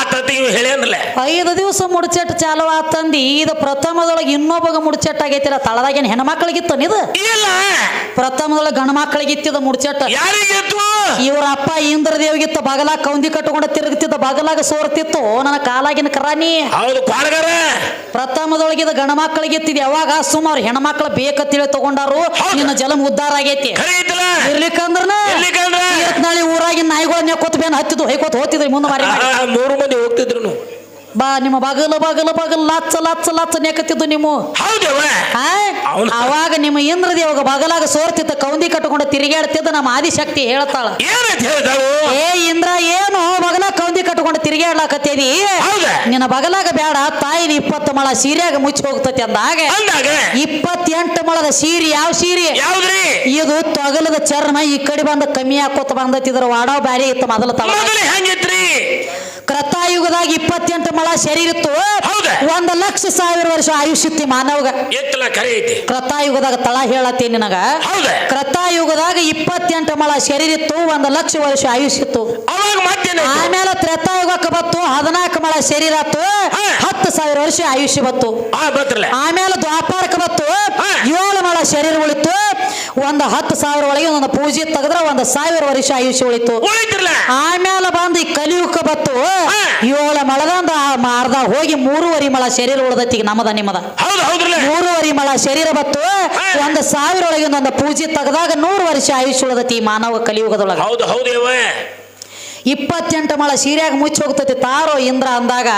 ಆತತಿ ಹೇಳೇನಲ್ಲ ಐದು ದಿವಸ ಮುಡ್ಚೆಟ್ ಚಾಲು ಆತಂದಿ. ಇದು ಪ್ರಥಮದೊಳಗೆ ಇನ್ನೊಬ್ಬಗ ಮುಡ್ಚೆಟ್ ಆಗೈತಿಲ್ಲ. ತಳದಾಗೇನು ಹೆಣ್ಮಕ್ಳಿಗಿತ್ತು ಇದು ಇಲ್ಲ. ಪ್ರಥಮದೊಳಗೆ ಗಂಡ ಮಕ್ಕಳಿಗಿತ್ತಿದ ಮುಡ್ಚೆಟ್. ಇವರ ಇವ್ರ ಅಪ್ಪ ಇಂದ್ರದೇವಿಗಿತ್ತ. ಬಗಲಾಗ ಕೌಂದಿ ಕಟ್ಟಕೊಂಡು ತಿರುಗುತ್ತಿದ್ದ ಬಗಲಾಗ ಸೋರ್ತಿತ್ತು. ನನ್ನ ಕಾಲಾಗಿನ ಕರಾನಿ. ಹೌದು ಇದು ಪ್ರಥಮದೊಳಗಿದ ಗಂಡ ಮಕ್ಕಳಿಗಿತ್ತಿದ್ ಯಾವಾಗ? ಸುಮಾರು ಹೆಣ್ಮಕ್ಳ ಬೇಕ ತಿಳಿ ತಗೊಂಡಾರು. ನಿನ್ನ ಜಲಂ ಉದ್ದಾರ ಆಗೈತಿ. ನಾಳೆ ಊರಾಗಿನ ನಾಯಿಗಳನ್ನ ಕೊತ್ತ ಬೇನ್ ಹತ್ತಿದ್ದು ಹೈಕೋತ್ ಹೋತಿದ್ರಿ ಮುಂದೆ ಮಾರಿ ಮಾಡಿ. ಮೂರು ಮಂದಿ ಹೋಗ್ತಿದ್ರು. ಬಾ ನಿಮ್ಮ ಬಾಗಲ ಬಾಗಲ ಬಾಗಲ್ ಲಚ್ಚ ಲಚ್ಚ ಲಚ್ಚ ನೆಕತ್ತಿದ್ದು ನಿಮ್ಮ ಹೌದವ ಆ? ಅವ್ನು- ಅವಾಗ ನಿಮ್ಮ ಇಂದ್ರದೇವಾಗ ಬಗಲಾಗ ಸೋರ್ತಿತ್ತ ಕೌಂದಿ ಕಟ್ಟಕೊಂಡು ತಿರುಗಾಡ್ತಿದ್ದ ನಮ್ಮ ಆದಿಶಕ್ತಿ ಹೇಳ್ತಾಳ. ಏನಂತ ಹೇಳ್ತಾಳು? ಏ ಇಂದ್ರ ಏನು ಬಗಲ ಕೌಂದಿ ಕಟ್ಟಕೊಂಡು ತಿರುಗಾಡ್ಲಾಕತ್ತೇದಿ ಹೌದಾ. ನಿನ್ನ ಬಗಲಾಗ ಬೇಡ ತಾಯಿನ ಇಪ್ಪತ್ತು ಮಳ ಸೀರೆಯಾಗ ಮುಚ್ಚಿ ಹೋಗ್ತತಿ ಅಂದಾಗ. ಅಂದಾಗ? ಇಪ್ಪತ್ತೆಂಟು ಮಳದ ಸೀರೆ ಯಾವ ಸೀರೆ? ಯಾವ್ದ್ರಿ? ಇದು ತೊಗಲದ ಚರ್ಮ ಈ ಕಡೆ ಬಂದ ಕಮ್ಮಿ ಹಾಕೋತ ಬಂದತಿ ವಾಡೋ ವಾಡಾವ್ ಬ್ಯಾರೆ ಇತ್ತು ಮೊದಲ ತಳ ಮೊದಲೇ ಹೆಂಗಿತ್ರಿ ಕೃತಾಯುಗದಾಗ ಇಪ್ಪತ್ತೆಂಟು ಮಳ ಶರೀರ ಇತ್ತು? ಒಂದ್ ಲಕ್ಷ ಸಾವಿರ ವರ್ಷ ಆಯುಷ್ ಇತ್ತಿ ಮಾನವಗ. ಎತ್ತಲ ಐತಿ. ಕೃತಾಯುಗದಾಗ ತಳ ಹೇಳತ್ತೀನಿ ನಿನಗ. ಕ್ರತಾಯುಗದಾಗ ಕೃತಾಯುಗದಾಗ ಇಪ್ಪತ್ತೆಂಟು ಮಳ ಶರೀರ ಇತ್ತು ಒಂದ್ ಲಕ್ಷ ವರ್ಷ ಆಯುಷ್ ಇತ್ತು. ಅವಾಗ ಮತ್ತೇನ ಆಮೇಲೆ ತ್ರೇತಾಯುಗಕ್ಕೆ ಬತ್ತು ಹದಿನಾಲ್ಕು ಮಳ ಶರೀರ ಆತು. ಹತ್ತು ಸಾವಿರ ವರ್ಷ ಆಯುಷ್ಯ ಬತ್ತು ಆಮೇಲೆ ದ್ವಾಪಾರಕ್ಕೆ ಬತ್ತು. ಏಳು ಮಳ ಶರೀರ ಉಳಿತು ಒಂದು ಹತ್ತು ಸಾವಿರ ಒಳಗೆ ಒಂದು ಪೂಜೆ ತೆಗೆದ್ರೆ ಒಂದು ಸಾವಿರ ವರ್ಷ ಆಯುಷ್ಯ ಉಳಿತು. ಆಮೇಲೆ ಬಂದು ಈ ಕಲಿಯುಗಕ್ಕೆ ಬತ್ತು ಏಳ ಮಳದಂದ ಮಾರ್ದ ಹೋಗಿ ಮೂರುವರೆ ಮಳ ಶರೀರ ಉಳ್ದೈತಿ ಈಗ ನಮ್ಮದ ನಿಮ್ಮದ. ಮೂರುವರೆ ಮಳ ಶರೀರ ಬತ್ತು. ಒಂದು ಸಾವಿರ ಒಳಗೆ ಒಂದು ಪೂಜೆ ತೆಗೆದಾಗ ನೂರು ವರ್ಷ ಆಯುಷ್ಯ ಉಳ್ದೈತಿ ಈ ಮಾನವ ಕಲಿಯುಗದೊಳಗ. ಹೌದು ಹೌದು ಯವ್ವ. ಇಪ್ಪತ್ತೆಂಟು ಮಳ ಸೀರೆಯಾಗ ಮುಚ್ಚಿ ಹೋಗ್ತೈತಿ. ತಾರೋ ಇಂದ್ರ ಅಂದಾಗ.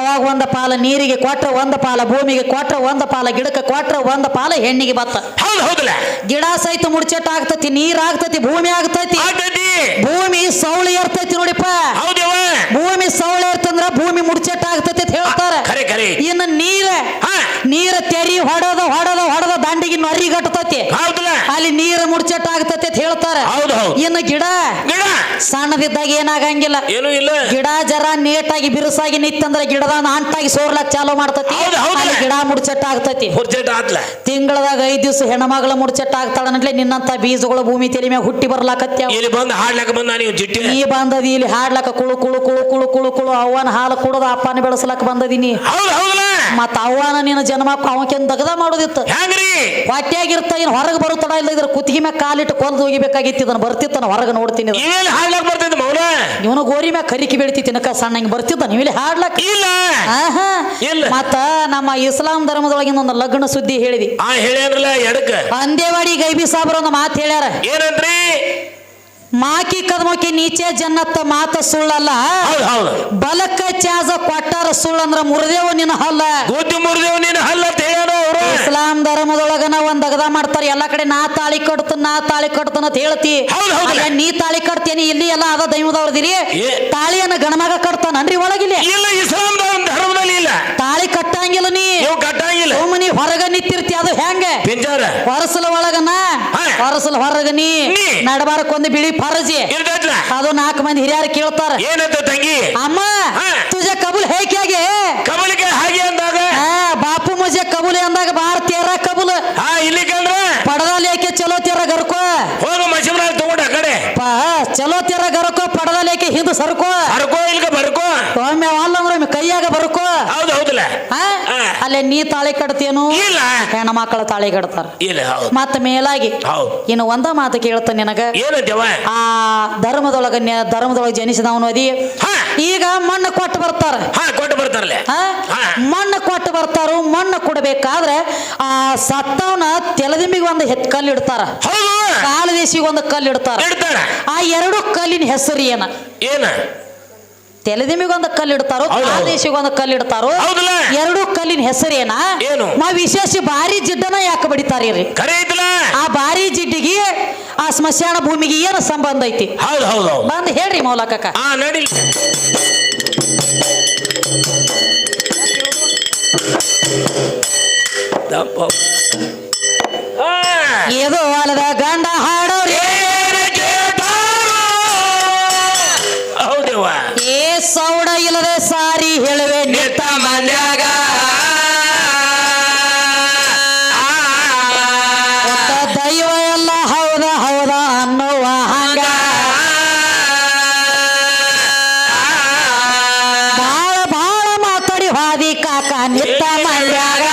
ಅವಾಗ ಒಂದ ಪಾಲ ನೀರಿಗೆ ಕೊಟ್ರ ಒಂದ ಪಾಲ ಭೂಮಿಗೆ ಕೊಟ್ರ ಒಂದ ಪಾಲ ಗಿಡಕ್ಕೆ ಕೊಟ್ರ ಒಂದ ಪಾಲ ಹೆಣ್ಣಿಗೆ ಬತ್ತ. ಗಿಡ ಸಹಿತ ಮುಡ್ಚೆಟ್ ಆಗ್ತತಿ ನೀರ್ ಆಗ್ತತಿ ಭೂಮಿ ಆಗ್ತೈತಿ. ಭೂಮಿ ಸೌಳಿ ಇರ್ತೈತಿ ನೋಡಿಪ್ಪ. ಭೂಮಿ ಸೌಳಿ ಇರ್ತಂದ್ರ ಭೂಮಿ ಮುಡ್ಚೆಟ್ ಆಗ್ತತಿ ಅಂತ ಹೇಳ್ತಾರ. ಇನ್ನ ನೀರ ನೀರ ತೆರಿ ಹೊಡದ ಹೊಡದ ಹೊಡದ ದಂಡಿಗೆ ನರಿ ಗಟ್ಟತತಿ. ಅಲ್ಲಿ ನೀರ ಮುಡ್ಚೆಟ್ ಆಗ್ತತಿ ಅಂತ ಹೇಳ್ತಾರ. ಇನ್ನು ಗಿಡ ಗಿಡ. ಸಣ್ಣದಿದ್ದಾಗ ಏನಾಗಂಗಿಲ್ಲ. ಏನು ಇಲ್ಲ. ಗಿಡ ಜರ ನೇಟಾಗಿ ಬಿರುಸಾಗಿ ನಿತ್ತಂದ್ರ ಗಿಡದ ಅಂಟಾಗಿ ಸೋರ್ಲಕ್ ಚಾಲು ಮಾಡ್ತತಿ. ಅಲ್ಲಿ ಗಿಡ ಮುಡ್ಚಟ್ಟ ಆಗ್ತತಿ ಹುರ್ಜೆಟ್ ಆತ್ಲ? ತಿಂಗಳದಾಗ ಐದ್ ದಿವಸ ಹೆಣ್ಮಗಳ ಮುಡ್ಚೆಟ್ ಆಗ್ತಾಳೆ ನಿನ್ನಂತ ಬೀಜಗಳು ಭೂಮಿ ತಲೆ ಮ್ಯಾಗ ಹುಟ್ಟಿ ಬರ್ಲಾಕತ್ಯಾವ. ಇಲ್ಲಿ ಬಂದು ಹಾಡ್ಲಕ್ಕ ಬಂದ ನೀವು ಜಿಟ್ಟಿ ನೀ ಬಂದದಿ ಇಲ್ಲಿ ಹಾಡ್ಲಕ್ಕ ಕುಳು ಕುಳು ಕುಳು ಕುಳು ಕುಳು ಕುಳು ಅವ್ವನ ಹಾಲು ಕುಡದ ಅಪ್ಪನ ಬೆಳೆಸ್ಲಕ್ ಬಂದದಿನಿ ಮತ್ತ ಅವ್ವನ ನಿನ್ನ ಜನ್ಮ ಅವಕೆನ್ ದಗದ ಮಾಡೋದಿತ್ತು. ಹೆಂಗ್ರಿ? ಹೊಟ್ಯಾಗಿರ್ತ ಏನ್ ಹೊರಗೆ ಬರುತ್ತಡ ಇಲ್ಲ ಇದ್ರ ಕುತ್ತಿಗೆ ಮ್ಯಾಗ ಕಾಲಿಟ್ಟು ಕೊಲ್ದು ಹೋಗಿಬೇಕಾಗಿತ್ತು ಇದನ್ನ ಬರ್ತಿತ್ತನ ಹೊರಗೆ ನೋಡ್ತೀನಿ ಹಾಡ್ಲಕ್ ಬರ್ತಿದ್ ಮೌನ? ಇವನು ಗೋರಿ ಮ್ಯಾಗ ಕರಿಕಿ ಬೆಳಿತಿ ತಿನ್ನಕ ಸಣ್ಣ ಹಿಂಗ್ ಬರ್ತಿದ್ದ ನೀವು ಇಲ್ಲಿ ಹಾಡ್ಲಕ್? ಇಲ್ಲ. ಆಹಾ. ಇಲ್ಲ. ಮತ್ತ ನಮ್ಮ ಇಸ್ಲಾಂ ಧರ್ಮದೊಳಗಿನ ಒಂದು ಲಗ್ನ ಸುದ್ದಿ ಹೇಳಿದಿ. ಆ ಹೇಳ್ಯಾನ್ರಲ್ಲ ಎಡಕ್ಕ. ಅಂದೇವಾಡಿ ಗೈಬಿ ಸಾಬ್ರ ಒಂದು ಮಾತು ಹೇಳ್ಯಾರ. ಏನಂದ್ರಿ? ಮಾಕಿ ಕದಮಕಿ ನೀಚೆ ಜನ್ನತ್ತ ಮಾತ ಸುಳ್ಳಲ್ಲ. ಬಲಕ್ಕ ಚಾಜ ಕೊಟ್ಟಾರ ಸುಳ್ಳಂದ್ರ ಮುರಿದೇವ ನಿನ್ನ ಹಲ್ಲ. ಗುದ್ದಿ ನಿನ್ನ ನೀನು ಹಲ್ಲ ಇಸ್ಲಾಂ ಧರ್ಮದೊಳಗನ ಒಂದ್ ಅಗದ ಮಾಡ್ತಾರ ಎಲ್ಲಾ ಕಡೆ ನಾ ತಾಳಿ ಕಟ್ತನ ನಾ ತಾಳಿ ಕಟ್ತನ ಅಂತ ಹೇಳ್ತಿ. ಹೌದ್ ಹೌದ್. ನೀ ತಾಳಿ ಕಟ್ತೇನಿ ಇಲ್ಲಿ ಎಲ್ಲ ಅದ ದೈವದವ್ರದಿರಿ. ತಾಳಿಯನ್ನ ಗಣಮಗ ಕಟ್ತಾನನ್ರಿ ಒಳಗಿಲ್ಲ ಇಲ್ಲ. ಇಸ್ಲಾಂ ಧರ್ಮದಲ್ಲಿ ಇಲ್ಲ. ತಾಳಿ ಕಟ್ಟಂಗಿಲ್ಲ ನೀ. ನೀವು ಕಟ್ಟಂಗಿಲ್ಲ. ಸುಮ್ಮನಿ ಹೊರಗ ನಿಂತಿರ್ತಿ ಅದು ಹೆಂಗ? ಹೊರಸಲ ಒಳಗನ ಹಾ. ಹೊರಸಲ ಹೊರಗ ನೀ. ನೀ. ನಡಬಾರಕ್ಕೊಂದು ಬಿಳಿ ಫರಜಿ ಅದು ನಾಲ್ಕು ಮಂದಿ ಹಿರಿಯರು ಕೇಳ್ತಾರ. ಏನಂತ ತಂಗಿ? ಅಮ್ಮ. ತುಜ ಕಬುಲ್ ಹೇಗೆ ಕಮಲಿಗೆ ಹಾಗೆ ಅಂದಾಗ? ಬಾಪು ಮುಜೆ ಕಬುಲ್ ಅಂದಾಗ ಬಾರ್ ತೇರ ಕಬುಲ್. ಹಾ ಇಲ್ಲಿ ಕಂದ್ರ ಪಡದ ಲೇಕೆ ಚಲೋ ತೇರ ಗರ್ಕೋ? ಹೋಗು ಮಶಿಮ್ರಾಜ್ ತಗೊಂಡ ಆ ಕಡೆ. ಚಲೋ ತೇರ ಗರ್ಕೋ ಪಡದ ಲೇಕೆ ಹಿಂದ್ ಸರ್ಕೋ? ಸರ್ಕೋ ಇಲ್ಲಿಗೆ ಬರ್ಕೋ. ಒಮ್ಮೆ ಅಲ್ಲ ಅಂದ್ರೆ ಕೈಯಾಗ ಬರ್ಕೋ ಆ? ಅಲ್ಲೇ ನೀ ತಾಳಿ ಕಟ್ತೇನು ಇಲ್ಲ. ಹೆಣ್ಣ ಮಕ್ಕಳ ತಾಳಿ ಕಟ್ತಾರ. ಇಲ್ಲ ಹೌದು. ಮತ್ತ ಮೇಲಾಗಿ ಹೌದು. ಇನ್ನು ಒಂದ ಮಾತು ಕೇಳ್ತ ನಿನಗ. ಏನಂತವ ಆ ಧರ್ಮದೊಳಗ ಧರ್ಮದೊಳಗ ಜನಿಸಿದವನು ಅದಿ. ಈಗ ಮಣ್ಣು ಕೊಟ್ಟು ಬರ್ತಾರ. ಹಾ ಕೊಟ್ಟು ಬರ್ತಾರಲ್ಲ. ಮಣ್ಣು ಕೊಟ್ಟು ಬರ್ತಾರು ಮಣ್ಣು ಕೊಡಬೇಕಾದ್ರೆ ಆ ಸತ್ತವನ ತೆಲದಿಂಬಿಗೆ ಒಂದು ಹೆತ್ ಕಲ್ಲು ಇಡ್ತಾರ. ಹೌದು. ಕಾಲ ಒಂದು ಕಲ್ಲು ಇಡ್ತಾರ. ಆ ಎರಡು ಕಲ್ಲಿನ ಹೆಸರು ಏನ? ಏನ? ತೆಲದಿಂಬಿಗೆ ಕಲ್ಲಿಡ್ತಾರೋ ಕಲ್ಲು ಕಲ್ಲಿಡ್ತಾರೋ ಎರಡು ಕಲ್ಲಿನ ಹೆಸರೇನ? ಏನು? ಮಾ ವಿಶೇಷ ಭಾರಿ ಜಿಡ್ಡನ ಯಾಕೆ ಬಡಿತಾರಿ ಆ ಭಾರಿ ಜಿಡ್ಡಿಗೆ ಆ ಸ್ಮಶಾನ ಭೂಮಿಗೆ ಏನು ಸಂಬಂಧ ಐತಿ? ಹೌದು ಹೌದು ಹೌದು. ಬಂದ್ ಹೇಳ್ರಿ ಮೌಲಕಕ್ಕ. ಏದೋ ಅಲ್ಲದ ಗಂಡ ಹಾಡೋರಿ ನಿತ್ತ ಮಂದ್ಯಾಗ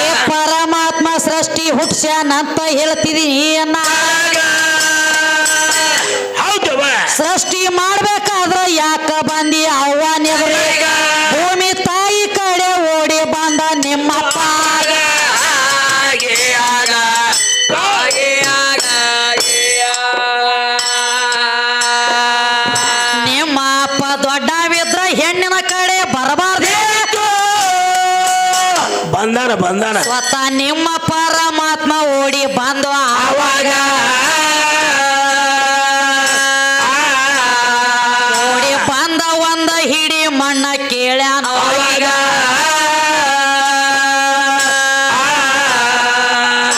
ಏ ಪರಮಾತ್ಮ ಸೃಷ್ಟಿ ಹುಟ್ಸ್ಯಾನಂತ ಹೇಳ್ತಿದೀನಿ. ಬಂದಾನ ಬಂದಾನ. ಸ್ವತಃ ನಿಮ್ಮ ಪರಮಾತ್ಮ ಓಡಿ ಬಂದು ಆವಾಗ ಓಡಿ ಬಂದ ಒಂದ ಹಿಡಿ ಮಣ್ಣ ಕೇಳ್ಯಾನ. ಅವಾಗ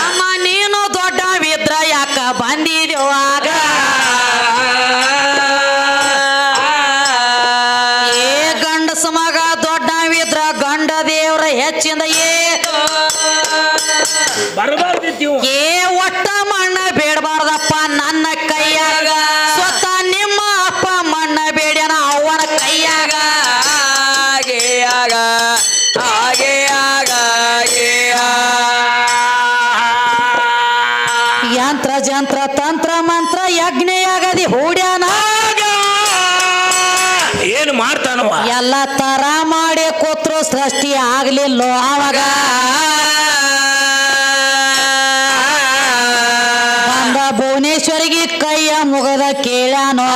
ಅಮ್ಮ ನೀನು ದೊಡ್ಡವಿದ್ರ ಯಾಕ ಬಂದಿದ್ಯುವಾಗ ಏನು ಮಾಡ್ತಾನವ? ಎಲ್ಲ ತರ ಮಾಡಿ ಕೂತ್ರು ಸೃಷ್ಟಿ ಆಗ್ಲಿಲ್ಲೋ ಅವಾಗ. ಭುವನೇಶ್ವರಿಗೆ ಕೈಯ ಮುಗದ ಕೇಳ್ಯಾನೋ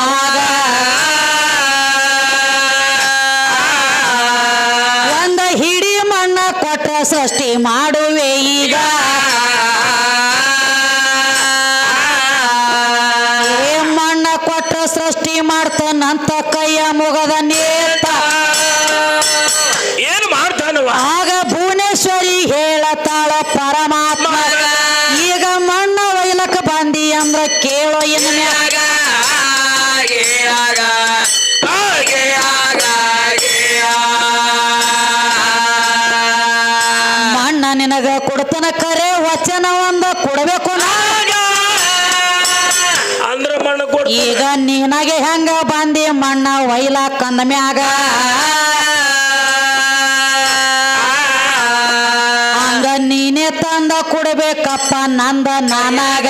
ಕೊಡಬೇಕು. ಅಂದ್ರ ಮಣ್ಣು ಕೊಡ್ತ ಈಗ ನೀನಾಗೆ ಹೆಂಗ ಬಂದಿ ಮಣ್ಣ ವೈಲ ಕಂದ ಮ್ಯಾಗ ಹಂಗ ನೀನೇ ತಂದ ಕೊಡ್ಬೇಕಪ್ಪ ನಂದ ನನಗ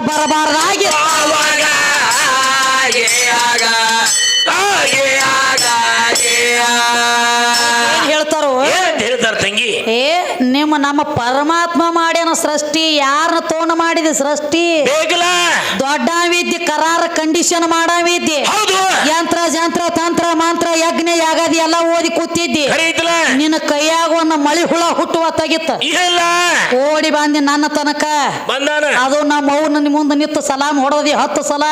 ಬರಬಾರ್ದಾಗಿ. ಹೇಳ್ತಾರೋ? ಹೇಳ್ತಾರ ತಂಗಿ? ಏ ನಿಮ್ಮ ನಮ್ಮ ಪರಮಾತ್ಮ ಮಾಡ್ಯಾನ ಸೃಷ್ಟಿ ಯಾರನ್ನ ತೋಣ ಮಾಡಿದ ಸೃಷ್ಟಿ? ದೊಡ್ಡ ವಿದ್ಯೆ ಕರಾರ ಕಂಡೀಷನ್ ಮಾಡವಿದ್ದಿ. ಯಂತ್ರ ಜಂತ್ರ ತಂತ್ರ ಮಂತ್ರ ಯಜ್ಞ ಯಾಗದಿ ಎಲ್ಲ ಓದಿ ಕೂತಿದ್ದಿ. ನಿನ್ನ ಕೈಯಾಗ ಒಂದು ಮಳಿ ಹುಳ ಹುಟ್ಟುವ ತೆಗಿತ್ತ. ಇಲ್ಲ ಓಡಿ ಬಂದಿ ನನ್ನ ತನಕ. ಅದು ನಮ್ಮ ಅವ್ನ ಮುಂದೆ ನಿತ್ತು ಸಲಾಮ್ ಹೊಡೋದಿ ಹತ್ತು ಸಲ.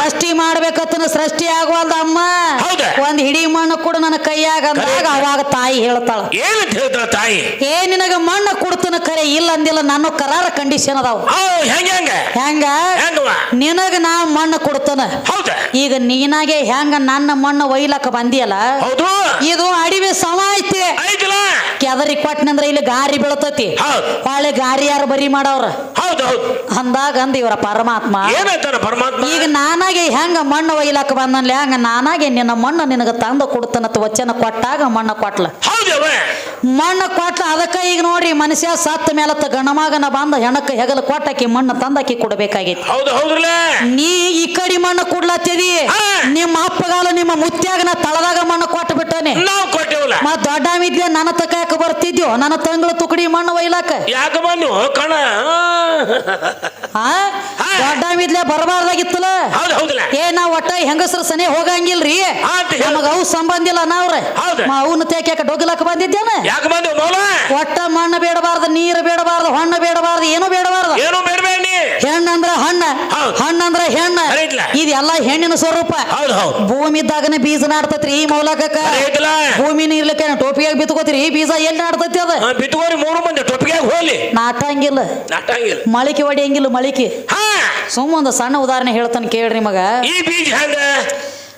ಸೃಷ್ಟಿ ಮಾಡ್ಬೇಕತ್ತ ಸೃಷ್ಟಿ ಆಗುವಲ್ದ ಅಮ್ಮ? ಒಂದ್ ಹಿಡಿ ಮಣ್ಣು ಕೂಡ ನನ್ನ ಕೈಯಾಗ ಅಂದಾಗ ಅವಾಗ ತಾಯಿ ಹೇಳ್ತಾಳ ತಾಯಿ? ಏ ನಿನಗ ಮಣ್ಣು ಕೊಡ್ತನ ಕರೆ ಇಲ್ಲ ಅಂದಿಲ್ಲ ನಾನು ಕರಾರ ಕಂಡೀಷನ್ ಅದಾವ. ಹೆಂಗ ನಿನಗ ನಾ ಮಣ್ಣು ಕೊಡ್ತನ. ಈಗ ನೀನಾಗೆ ಹೆಂಗ ನನ್ನ ಮಣ್ಣು ಒಯ್ಲಕ್ಕ ಬಂದಿಯಲ್ಲ? ಇದು ಅಡಿವೆ ಸಮ ಐತಿ. ಕೆದರಿ ಕೊಟ್ಟನಂದ್ರ ಇಲ್ಲಿ ಗಾರಿ ಬೀಳ್ತತಿ. ಒಳ್ಳೆ ಗಾರಿ ಯಾರು ಬರಿ ಮಾಡವ್ರ ಅಂದಾಗ ಅಂದ ಇವರ ಪರಮಾತ್ಮ. ಈಗ ನಾನಾಗೆ ಹೆಂಗ ಮಣ್ಣು ಒಯ್ಲಾಕ ಬಂದನ್ಲೆ ಹಂಗ ನಾನಾಗೆ ನಿನ್ನ ಮಣ್ಣು ನಿನಗ ತಂದು ಕೊಡ್ತನ ವಚನ ಕೊಟ್ಟಾಗ ಮಣ್ಣು ಕೊಟ್ಲ. ಮಣ್ಣು ಕೊಟ್ಟ ಅದಕ್ಕೆ ಈಗ ನೋಡ್ರಿ ಮನುಷ್ಯ ಸತ್ತ ಮೇಲತ್ತ ಗಣಮಗನ ಬಂದ ಹೆಣಕ್ಕೆ ಹೆಗಲ ಕೊಟ್ಟಾಕಿ ಮಣ್ಣು ತಂದಾಕಿ ಕೊಡಬೇಕಾಗೈತಿ. ಹೌದು ಹೌದ್ರಲ್ಲ? ನೀ ಈ ಕಡಿ ಮಣ್ಣು ಕೊಡ್ಲತ್ತಿದಿ? ನಿಮ್ಮ ಅಪ್ಪಗಾಲ ನಿಮ್ಮ ಮುತ್ಯಾಗ ನಾ ತಳದಾಗ ಮಣ್ಣು ಕೊಟ್ಟು ಬಿಟ್ಟನೆ ನಾವು ಕೊಟ್ಟೇವಲ್ಲ? ಮತ್ ದೊಡ್ಡ ಮಿದ್ಲೆ ನನ್ನ ತಕಾಕ ಬರ್ತಿದ್ಯೋ? ನನ್ನ ತಂಗಳ ತುಕಡಿ ಮಣ್ಣು ಒಯ್ಲಾಕ. ಯಾಕ ಬಂದು ಕಣ. ಆ? ದೊಡ್ಡ ಮಿದ್ಲೆ ಬರಬಾರ್ದಾಗಿತ್ತಲ್ಲ? ಹೌದು ಹೌದಲ್ಲ? ಏ ನಾ ಒಟ್ಟ ಹೆಂಗಸ್ರ ಸನೆ ಹೋಗಂಗಿಲ್ರಿ. ನಮಗ ಅವು ಸಂಬಂಧ ಇಲ್ಲ ನಾವ್ರೆ. ಅವನ ತೇಕ ಡೊಗ್ಲಾಕ ಬಂದಿದ್ದೇನ? ಯಾಕ ಬಂದು ಮೌಲ ಒಟ್ಟ ಮಣ್ಣ ಬೇಡಬಾರ್ದು ನೀರು ಬೇಡಬಾರ್ದು ಹಣ್ಣು ಬೇಡಬಾರ್ದು ಏನು ಬೇಡಬಾರ್ದು. ಏನು ಬೇಡಬೇಡಿ. ಹೆಣ್ಣು ಅಂದ್ರ ಹಣ್ಣ. ಹಣ್ಣಂದ್ರ ಹೆಣ್ಣ? ಇದೆಲ್ಲ ಹೆಣ್ಣಿನ ಸ್ವರೂಪ. ಭೂಮಿ ಇದ್ದಾಗನೆ ಬೀಜ ನಾಡ್ತತ್ರಿ ಈ ಮೌಲಕಕ್ಕ. ಭೂಮಿ ನೀರ್ಲಿಕ್ಕೆ ಟೋಪಿಯಾಗಿ ಬಿತ್ಕೋತೀರಿ ಬೀಜ ಎಲ್ಲಿ ನಾಡ್ತತಿ ಅದ? ಬಿತ್ಕೋರಿ ಮೂರು ಮಂದಿ ಟೋಪಿಯಾಗಿ ಹೋಲಿ ನಾಟಂಗಿಲ್ಲ. ನಾಟಂಗಿಲ್ಲ. ಮಳಿಕೆ ಹೊಡಿಯಂಗಿಲ್ಲ ಮಳಿಕೆ. ಸುಮ್ಮ ಒಂದು ಸಣ್ಣ ಉದಾಹರಣೆ ಹೇಳ್ತಾನೆ ಕೇಳ್ರಿ ಮಗ. ಈ ಬೀಜ ಹೆಂಗ?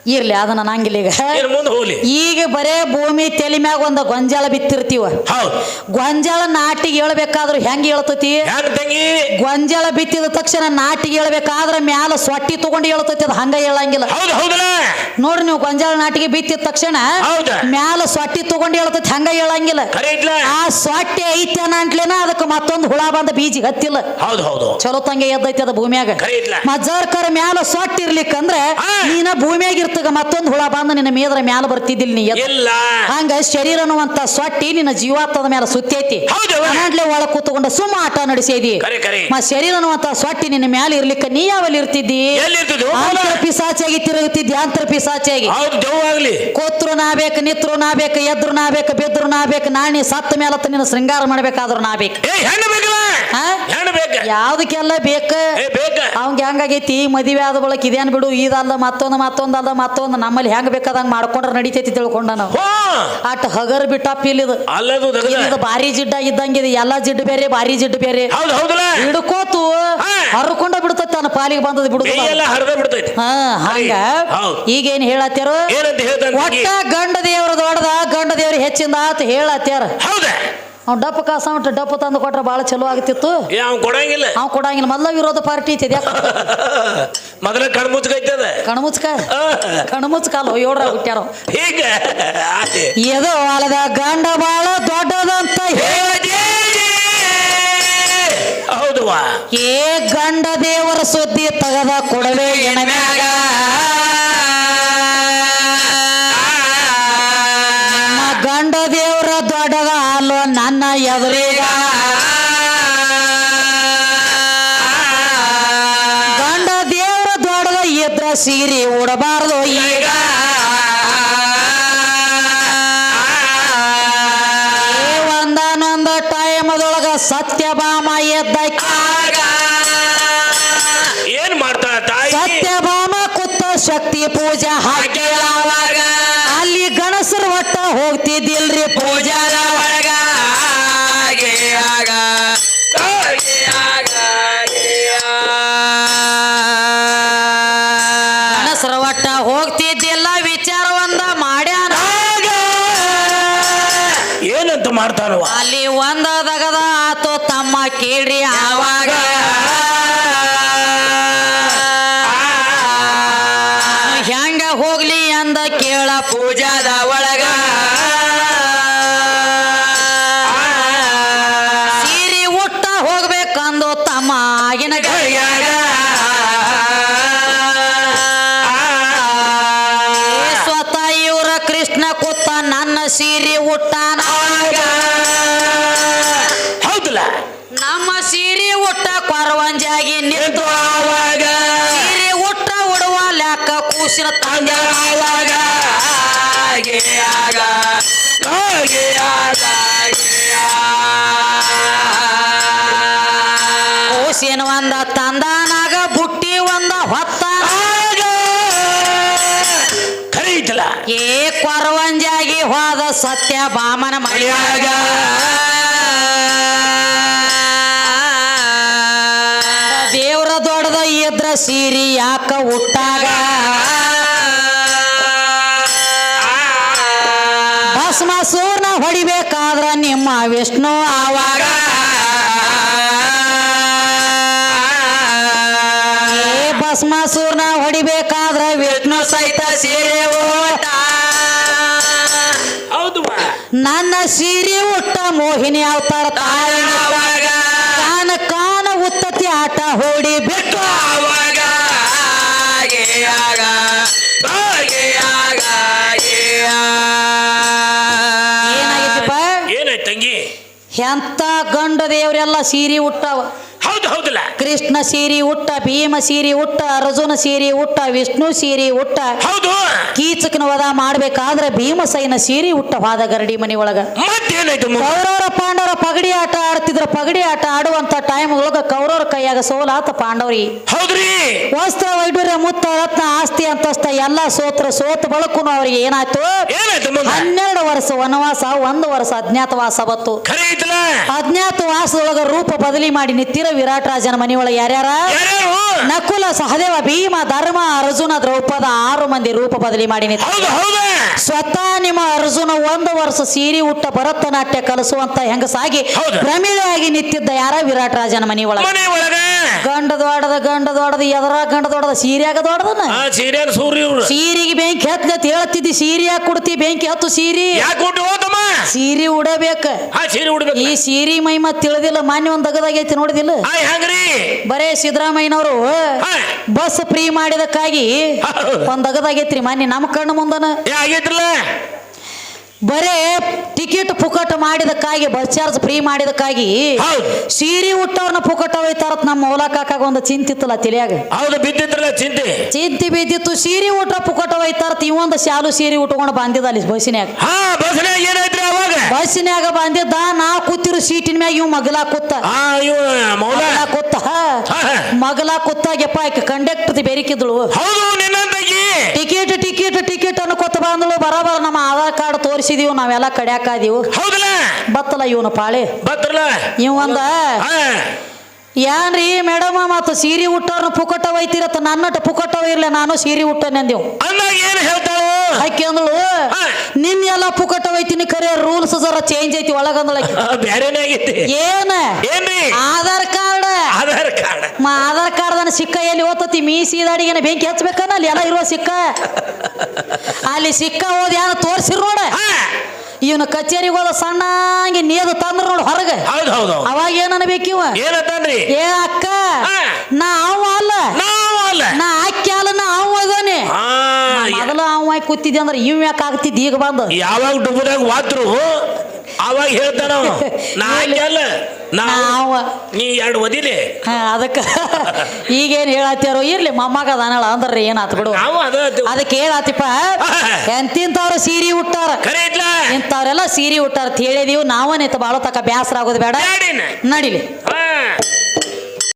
ಇರ್ಲಿ ಅದನ್ನ ನಂಗಿಲ್ಲ ಈಗ. ಮುಂದೆ ಈಗ ಬರೇ ಭೂಮಿ ತೆಲಿ ಮ್ಯಾಗ ಒಂದು ಗೊಂಜಾಳ ಬಿತ್ತಿರ್ತೀವ. ಹೌದು. ಗೊಂಜಾಳ ನಾಟಿಗೆ ಹೇಳ್ಬೇಕಾದ್ರು ಹೆಂಗ್ ಹೇಳ್ತತಿ? ಹೆಂಗ ತಂಗಿ? ಗೊಂಜಾಳ ಬಿತ್ತಿದ ತಕ್ಷಣ ನಾಟಿಗೆ ಹೇಳ್ಬೇಕಾದ್ರ ಮ್ಯಾಲ ಸೊಟ್ಟಿ ತಗೊಂಡು ಹೇಳ್ತತಿ ಅದು ಹಂಗ ಹೇಳಂಗಿಲ್ಲ. ಹೌದು ಹೌದಲ್ಲ ನೋಡ್ರಿ ನೀವು ಗೊಂಜಾಳ ನಾಟಿಗೆ ಬಿತ್ತಿದ ತಕ್ಷಣ ಹೌದು. ಮ್ಯಾಲ ಸೊಟ್ಟಿ ತಗೊಂಡು ಹೇಳ್ತತಿ ಹಂಗ ಹೇಳಂಗಿಲ್ಲ. ಆ ಸೊಟ್ಟಿ ಐತನ ಅಂಟ್ಲೇನ ಅದಕ್ಕೆ ಮತ್ತೊಂದು ಹುಳ ಬಂದ ಬೀಜ ಹತ್ತಿಲ್ಲ. ಹೌದು ಹೌದು. ಚಲೋ ತಂಗೆ ಎದ್ದೈತಿ ಅದ ಭೂಮಿಯಾಗ. ಐತ್ಲ ಮಜಾರ್ಕರ ಮ್ಯಾಲ ಸೊಟ್ಟಿರ್ಲಿಕ್ಕಂದ್ರೆ. ನೀನ ಭೂಮಿಯಾಗ ಇರ್ತಗ ಮತ್ತೊಂದು ಹುಳ ಬಂದು ನಿನ್ನ ಮೇದ್ರ ಮ್ಯಾಲ ಬರ್ತಿದ್ದಿಲ್ಲ ನೀ. ಇಲ್ಲ. ಹಂಗ ಶರೀರ ಅನ್ನುವಂತ ಸೊಟ್ಟಿ ನಿನ್ನ ಜೀವಾತ್ಮದ ಮೇಲೆ ಸುತ್ತೈತಿ. ಹೌದು. ಒಳ ಕೂತ್ಕೊಂಡ ಸುಮ್ಮ ಆಟ ನಡೆಸಿದಿ. ಮ ಶರೀರ ಅನ್ನುವಂತ ಸೊಟ್ಟಿ ನಿನ್ನ ಮ್ಯಾಲ ಇರ್ಲಿಕ್ಕೆ ನೀ ಯಾವಲ್ಲಿ ಇರ್ತಿದ್ದಿ? ಆಂತರ ಪಿಸಾಚಾಗಿ ತಿರುಗುತ್ತಿದ್ದಿ ಅಂತರ ಪಿಸಾಚಾಗಿ ಕೂತ್ರು ನಾ ಬೇಕು ನಿತ್ರು ನಾ ಬೇಕು ಎದ್ರು ನಾ ಬೇಕು ಬಿದ್ರು ನಾ ಬೇಕು ನಾಣಿ ಸತ್ತ ಮೇಲತ್ತ ನಿನ್ನ ಶೃಂಗಾರ ಮಾಡ್ಬೇಕಾದ್ರು ನಾ ಬೇಕು. ಬೇಕ ಯಾವ್ದಕ್ಕೆಲ್ಲ ಬೇಕ? ಬೇಕ ಅವಂಗ ಹೆಂಗಾಗೈತಿ? ಮದುವೆ ಆದ ಬಳಕ ಇದೇನ್ ಬಿಡು ಇದಲ್ಲ ಮತ್ತೊಂದು ಮತ್ತೊಂದಲ್ಲ ಮತ್ತೊಂದು. ನಮ್ಮಲ್ಲಿ ಹೆಂಗ್ ಬೇಕಾದಂಗ ಮಾಡ್ಕೊಂಡ್ರೆ ನಡಿತೈತಿ ತಿಳ್ಕೊಂಡ ನಾವು. ಅಟ್ ಹಗರ್ ಬಿಟ್ಟಪ್ಪ ಇಲ್ಲಿದು. ದಗದ. ಇದು ಭಾರಿ ಜಿಡ್ಡ ಇದ್ದಂಗಿದೆ ಎಲ್ಲಾ ಜಿಡ್ಡು ಬೇರೆ ಭಾರಿ ಜಿಡ್ಡು ಬೇರೆ. ಹಿಡ್ಕೋತು. ಹರ್ಕೊಂಡ ಬಿಡ್ತೈತಿ ತನ್ನ ಪಾಲಿಗೆ ಬಂದದ ಬಿಡುದು ಹಾ ಹಂಗ. ಈಗ ಈಗೇನ್ ಹೇಳತ್ತಾರ ಒಟ್ಟ ಗಂಡ ದೇವ್ರ ದೊಡ್ಡದ ಗಂಡ ದೇವ್ರ ಹೆಚ್ಚಿಂದ ಆತ ಹೇಳತ್ತಾರ ಹೌದ. ಅವ್ ಡಪ್ಪ ಕಾಸ ಉಂಟು ಡಪ್ಪ ತಂದು ಕೊಟ್ರೆ ಬಾಳ ಚಲೋ ಆಗ್ತಿತ್ತು. ಏ ಅವ್ನ್ ಕೊಡಂಗಿಲ್ಲ. ಅವ್ ಕೊಡಂಗಿಲ್ಲ ಮೊದಲ ವಿರೋಧ ಪಾರ್ಟಿ ಐತಿ ಮೊದಲ ಕಣ್ಮುಚ್ಕೈತದ ಕಣ್ಮುಚ್ಕ? ಕಣ್ಮುಚ್ಕಲ್ಲ ಏಳ್ರ ಹುಟ್ಟ್ಯಾರ? ಹೀಗ. ಎದು ಹೊಲದ ಗಂಡ ಬಾಳ ದೊಡ್ಡದಂತ ಹೌದುವಾ ಏ ಗಂಡ ದೇವರ ಸುದ್ದಿ ತಗದ ಕೊಡವೆ ಎಣಮ್ಯಾಗ ಎದುರಿಗ ಗಂಡ ದೇವರ ದೊಡ್ಡದ ಇದ್ರ ಸೀರಿ ಉಡಬಾರ್ದು ಈಗ. ಒಂದಾನೊಂದ ಟೈಮದೊಳಗ ಸತ್ಯಭಾಮ ಎದ್ದ ಏನ್ ಮಾಡ್ತಾಳ ತಾಯಿ? ಸತ್ಯಭಾಮ ಕುತ್ತ ಶಕ್ತಿ ಪೂಜಾ ಹಾಕಿ. ಅಲ್ಲಿ ಗಣಸರ ಒಟ್ಟ ಹೋಗ್ತಿದ್ದಿಲ್ರಿ ಸೀರೆ ಉಟ್ಟಾನ ಹೌದಲ್ಲ? ನಮ್ಮ ಸೀರೆ ಉಟ್ಟ ಕೊರವಂಜಾಗಿ ನಿಂತು ಆವಾಗ? ಸೀರೆ ಉಟ್ಟ ಉಡುವ ಲೆಕ್ಕ ಕೂಸಿನ ತಂದ. ಆವಾಗ? ಹಾಗೆ ಆಗ. ಸತ್ಯ ಬಾಮನ ಮಳಿಯಾಗ ದೇವ್ರ ದೊಡ್ಡದ ಇದ್ರ ಸೀರಿ ಯಾಕ ಹುಟ್ಟಾಗ? ಭಸ್ಮಾಸೂರ್ನ ಹೊಡಿಬೇಕಾದ್ರ ನಿಮ್ಮ ವಿಷ್ಣು ಆವಾಗ? ಭಸ್ಮ ಸೂರ್ಣ ಹೊಡಿಬೇಕಾದ್ರ ವಿಷ್ಣು ಸಹಿತ ಸೀರೆ ಓಟ ನನ್ನ ಸೀರೆ ಉಟ್ಟ ಮೋಹಿನಿ ಅವತಾರ ಕಾನ ಕಾನ ಉತ್ತತಿ ಆಟ ಹೋಡಿ ಬಿಟ್ಟು. ಏನಾಗಿತ್ತಪ್ಪ? ತಂಗಿ? ಎಂತ ಗಂಡ ದೇವ್ರೆಲ್ಲ ಸೀರೆ ಉಟ್ಟಾವ? ಹೌದು ಹೌದಲ್ಲ. ಕೃಷ್ಣ ಸೀರಿ ಉಟ್ಟ ಭೀಮ ಸೀರಿ ಉಟ್ಟ ಅರ್ಜುನ ಸೀರಿ ಉಟ್ಟ ವಿಷ್ಣು ಸೀರಿ ಉಟ್ಟ. ಹೌದು. ಕೀಚಕನ ವಧ ಮಾಡ್ಬೇಕಾದ್ರೆ ಭೀಮಸೈನ ಸೀರಿ ಉಟ್ಟ ವಾದ ಗರಡಿ ಮನಿ ಒಳಗ ಮತ್ತೇನಾಯ್ತು? ಕೌರವರ ಪಾಂಡವರ ಪಗಡಿ ಆಟ ಆಡ್ತಿದ್ರ. ಪಗಡಿ ಆಟ ಆಡುವಂತ ಟೈಮ್ ಒಳಗ ಕೌರವರ ಕೈಯಾಗ ಸೋಲಾತ ಪಾಂಡವರಿ. ಹೌದ್ರಿ. ವಸ್ತ್ರ ವೈಡೂರ್ಯ ಮುತ್ತ ರತ್ನ ಆಸ್ತಿ ಅಂತಸ್ತ ಎಲ್ಲಾ ಸೋತ್ರ ಸೋತ ಬಳಕುನು ಅವ್ರಿಗೆ ಏನಾಯ್ತು? ಹನ್ನೆರಡು ವರ್ಷ ವನವಾಸ ಒಂದು ವರ್ಷ ಅಜ್ಞಾತವಾಸ ಬತ್ತು ಅಜ್ಞಾತವಾಸದೊಳಗ ರೂಪ ಬದಲಿ ಮಾಡಿ ನಿತ್ತಿರ ವಿರಾಟ್ ರಾಜನ ಮನೆಯೊಳಗೆ ಯಾರ್ಯಾರ? ನಕುಲ ಸಹದೇವ ಭೀಮ ಧರ್ಮ ಅರ್ಜುನ ದ್ರೌಪದ ಆರು ಮಂದಿ ರೂಪ ಬದಲಿ ಮಾಡಿ ಸ್ವತಃ ನಿಮ್ಮ ಅರ್ಜುನ ಒಂದು ವರ್ಷ ಸೀರಿ ಉಟ್ಟ ಭರತನಾಟ್ಯ ಕಲಿಸುವಂತ ಹೆಂಗಸಾಗಿ ಹೌದು. ಭ್ರಮಿಳೆಯಾಗಿ ನಿಂತಿದ್ದ ಯಾರ ವಿರಾಟ್ ರಾಜನ ಗಂಡ ದೊಡ್ಡದ ಗಂಡ ದೊಡ್ಡದ ಎದರ ಗಂಡ ದೊಡ್ಡದ ಸೀರೆಯಾಗ ದೊಡ್ಡದನ? ಆ ಸೀರಿಯಲ್ ಸೂರ್ಯ ಇವ್ರು. ಸೀರೆಗೆ ಬೆಂಕಿ ಹೇಳ್ತಿದ್ದಿ ಸೀರೆ ಯಾಕೆ ಕೊಡ್ತಿ ಬೆಂಕಿ ಹತ್ತು ಸೀರಿ. ಯಾಕೆ ಕೊಟ್ಟು ಹೋದಮ್ಮ ಸೀರೆ ಉಡಬೇಕ. ಆ ಸೀರೆ ಉಡ್ಬೇಕು. ಈ ಸೀರೆ ಮೈಮ ತಿಳಿದಿಲ್ಲ ಮಾನ್ಯ ಒಂದ್ ದಗದಾಗೈತಿ ನೋಡಿದಿಲ್ಲ? ಆ ಹೆಂಗ್ರಿ. ಬರೇ ಸಿದ್ದರಾಮಯ್ಯನವರು ಹಾ. ಬಸ್ ಫ್ರೀ ಮಾಡಿದಕ್ಕಾಗಿ. ಒಂದ್ ದಗದಾಗೈತ್ರಿ ಮಾನ್ಯ ನಮ್ಮ ಕಣ್ಣು ಮುಂದನ. ಏ ಆಗೈತ್ರಲ್ಲ. ಬರೇ ಟಿಕೆಟ್ ಪುಕಟ ಮಾಡಿದಕ್ಕಾಗಿ ಬಸ್ ಚಾರ್ಜ್ ಫ್ರೀ ಮಾಡಿದಕ್ಕಾಗಿ ಸೀರೆ ಉಟ್ಟವ್ರನ್ನ ಪುಕಟ ಒಯ್ತಾರತ್ ನಮ್ಮ ಮೌಲ ಕಾಕಾಗ ಒಂದು ಚಿಂತಿತ್ತಲ್ಲ ತಿಳಿಯಾಗ ಹೌದು ಬಿದ್ದಿತ್ತಲ್ಲ ಚಿಂತೆ. ಚಿಂತಿ ಬಿದ್ದಿತ್ತು ಸೀರೆ ಊಟ ಪುಕಟ ಹೋಯ್ತಾರತ್ ಇವೊಂದು ಶಾಲು ಸೀರೆ ಉಟ್ಕೊಂಡು ಬಂದಿದ್ದ ಅಲ್ಲಿ ಬಸ್ಸಿನ್ಯಾಗ. ಅವಾಗ? ಬಸ್ಸಿನ್ಯಾಗ ಬಂದಿದ್ದ ನಾ ಕೂತಿರೋ ಸೀಟಿನ ಮ್ಯಾಗ ಇವ್ ಮಗಲ ಕೂತ. ಆ ಇವ ಮೌಲ? ಮಗಲ ಕೂತ. ಮಗಲ ಕೂತಾಗೆಪ್ಪ ಆಕೆ ಕಂಡಕ್ಟರ್ ಬೇರಿಕಿದ್ಳು. ಹೌದು ಟಿಕೆಟ್ ಟಿಕೆಟ್ ಟಿಕೆಟ್ ಅನ್ಕೋತ ಬಂದಳು. ಬರಬರ ನಮ್ಮ ಆಧಾರ್ ಕಾರ್ಡ್ ತೋರಿಸಿದೀವಿ ನಾವೆಲ್ಲ ಕಡ್ಯಾಕಾದೀವು ಹೌದಲ್ಲ? ಬತ್ತಲ್ಲ ಇವನು ಪಾಳೆ. ಬತ್ರಲ್ಲ ಇವಂದ ಏನ್ರಿ ಮೇಡಮ್ ಮತ್ತು ಸೀರೆ ಉಟ್ಟವ್ರನ್ನ ಪುಕಟ ಒಯ್ತಿರತ್ತ ನನ್ನಟ ಪುಕಟ ಇರ್ಲಿ ನಾನು ಸೀರೆ ಉಟ್ಟನೆಂದೆವು ಅಂದಾಗ ಏನ್ ಹೇಳ್ತಾಳು? ಆಕೆ ಅಂದಳು ನಿನ್ನ ಪುಕಟ ಒಯ್ತೀನಿ ಕರೆ ರೂಲ್ಸ್ ಜರ ಚೇಂಜ್ ಐತಿ ಒಳಗಂದಳ ಬ್ಯಾರೇನೇ ಆಗೈತಿ? ಏನ? ಏನ್ರಿ? ಆಧಾರ್ ಕಾರ್ಡ್. ಆಧಾರ್ ಕಾರ್ಡ್. ಮ ಆಧಾರ್ ಕಾರ್ಡ್ದನ ಸಿಕ್ಕ ಎಲ್ಲಿ ಓದ್ತತಿ ಮೀ ಸೀದಾಡಿಗೆನ ಬೆಂಕಿ ಹಚ್ಬೇಕನ್ನ ಅಲ್ಲಿ? ಎಲ್ಲ ಇರುವ ಸಿಕ್ಕ? ಅಲ್ಲಿ ಸಿಕ್ಕ ಓದಿ ಯಾರು ತೋರ್ಸಿರ್ ನೋಡ. ಇವನು ಕಚೇರಿಗೆ ಹೋದ ಸಣ್ಣಂಗೆ ನೀರು ತಂದ್ರ ನೋಡು ಹೊರಗೆ. ಹೌದು ಹೌದು ಅವಾಗ ಏನ್ ಅನ್ಬೇಕಿವ ಏನಂತಾನ್ರಿ ಏ ಅಕ್ಕ. ನಾ ಅವ ಅಲ್ಲ. ನಾವು ಅಲ್ಲ. ನಾ ಅಕ್ಕಿ ಅಲ್ಲ ನಾ ಅವ ಅದಾನೆ. ಮೊದಲು ಅವ ಕೂತಿದ್ದೆ ಅಂದ್ರೆ ಇವ್ ಯಾಕೆ ಆಗ್ತಿದ್ದ? ಈಗ ಬಂದು. ಯಾವಾಗ ಡುಬುದಾಗ ವಾತ್ರು ಅವಾಗ ಹೇಳ್ತಾನ. ನಾ ಅಲ್ಲ ನಾ ಎರಡು ಒದಿಲಿ ಹಾ, ಅದಕ್ಕ ಈಗೇನ್ ಹೇಳತ್ತಾರೋ ಇರ್ಲಿ ಮೊಮ್ಮಗ ಅದಾನಳ ಅಂದ್ರೆ ಏನಾತ್ ಬಿಡು ನಾವು ಅದ. ಅದಕ್ಕೆ ಹೇಳತ್ತಿಪ್ಪ ಎಂತಿಂತವ್ರು ಸೀರಿ ಉಟ್ಟಾರ ಕರೆ ಇದ್ಲ ಇಂಥವ್ರೆಲ್ಲ ಸೀರೆ ಉಟ್ಟಾರ ಅಂತ ಹೇಳಿದೀವಿ ನಾವೇ ನಿಂತ ಬಾಳೋ ತಕ ಬ್ಯಾಸರ ಆಗೋದು ಬೇಡ? ನಡಿಲಿ